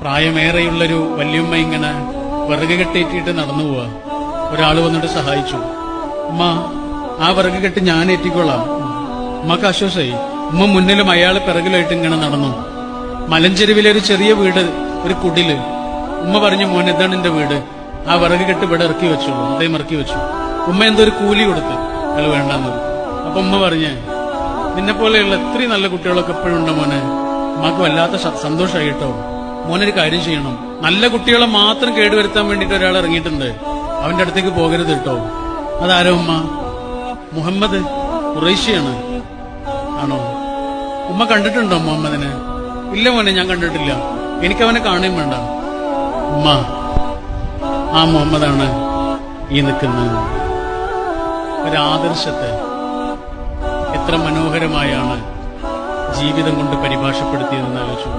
പ്രായമേറെയുള്ളൊരു വല്യമ്മ ഇങ്ങനെ വിറക് കെട്ടേറ്റിട്ട് നടന്നു പോവാ. ഒരാൾ വന്നിട്ട് സഹായിച്ചു. ഉമ്മ ആ വിറക് കെട്ടി ഞാൻ ഏറ്റിക്കോളാം ഉമ്മക്ക് ആശ്വാസമായി ഉമ്മ മുന്നിലും അയാൾ പിറകിലായിട്ട് ഇങ്ങനെ നടന്നു. മലഞ്ചെരുവിലെ ഒരു ചെറിയ വീട് ഒരു കുടിൽ. ഉമ്മ പറഞ്ഞു മോൻ എന്താണ് എന്റെ വീട്. ആ വിറക് കെട്ട് ഇവിടെ ഇറക്കി വെച്ചു. അദ്ദേഹം ഇറക്കി വെച്ചു. ഉമ്മ എന്തോ ഒരു കൂലി കൊടുത്ത്. അയാൾ വേണ്ടെന്ന് അപ്പൊ ഉമ്മ പറഞ്ഞേ നിന്നെ പോലെയുള്ള ഇത്രയും നല്ല കുട്ടികളൊക്കെ എപ്പോഴും ഉണ്ട് മോനെ. ഉമ്മക്ക് വല്ലാത്ത സന്തോഷമായിട്ടോ മോനൊരു കാര്യം ചെയ്യണം. നല്ല കുട്ടികളെ മാത്രം കേടുവരുത്താൻ വേണ്ടിട്ട് ഒരാൾ ഇറങ്ങിയിട്ടുണ്ട്. അവന്റെ അടുത്തേക്ക് പോകരുത് കേട്ടോ. അതാരോ ഉമ്മ? മുഹമ്മദ് ഉറേഷ്യാണ് ആണോ? ഉമ്മ കണ്ടിട്ടുണ്ടോ മുഹമ്മദിനെ? ഇല്ല മോനെ ഞാൻ കണ്ടിട്ടില്ല. എനിക്ക് അവനെ കാണുകയും വേണ്ട. ഉമ്മ. ആ മുഹമ്മദാണ് ഈ നിൽക്കുന്നത്. ഒരാദർശത്തെ എത്ര മനോഹരമായാണ് ജീവിതം കൊണ്ട് പരിഭാഷപ്പെടുത്തിയതെന്ന് ആലോചിച്ചു.